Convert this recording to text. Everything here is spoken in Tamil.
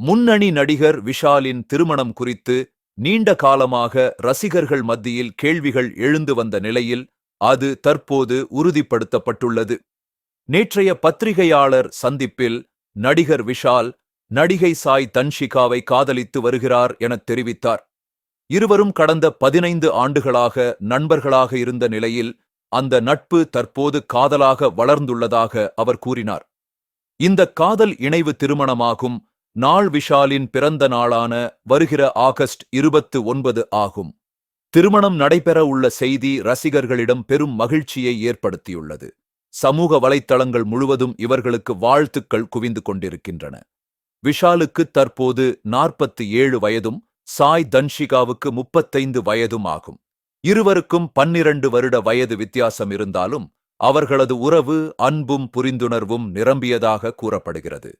முன்னணி நடிகர் விஷாலின் திருமணம் குறித்து நீண்ட காலமாக ரசிகர்கள் மத்தியில் கேள்விகள் எழுந்து வந்த நிலையில் அது தற்போது உறுதிப்படுத்தப்பட்டுள்ளது. நேற்றைய பத்திரிகையாளர் சந்திப்பில் நடிகர் விஷால் நடிகை சாய் தன்ஷிகாவை காதலித்து வருகிறார் எனத் தெரிவித்தார். இருவரும் கடந்த பதினைந்து ஆண்டுகளாக நண்பர்களாக இருந்த நிலையில் அந்த நட்பு தற்போது காதலாக வளர்ந்துள்ளதாக அவர் கூறினார். இந்த காதல் இணைவு திருமணமாகும் நாள் விஷாலின் பிறந்த நாளான வருகிற ஆகஸ்ட் இருபத்து ஒன்பது ஆகும். திருமணம் நடைபெற உள்ள செய்தி ரசிகர்களிடம் பெரும் மகிழ்ச்சியை ஏற்படுத்தியுள்ளது. சமூக வலைத்தளங்கள் முழுவதும் இவர்களுக்கு வாழ்த்துக்கள் குவிந்து கொண்டிருக்கின்றன. விஷாலுக்கு தற்போது நாற்பத்தி ஏழு வயதும் சாய் தன்ஷிகாவுக்கு முப்பத்தைந்து வயதும் ஆகும். இருவருக்கும் பன்னிரண்டு வருட வயது வித்தியாசம் இருந்தாலும் அவர்களது உறவு அன்பும் புரிந்துணர்வும் நிரம்பியதாக கூறப்படுகிறது.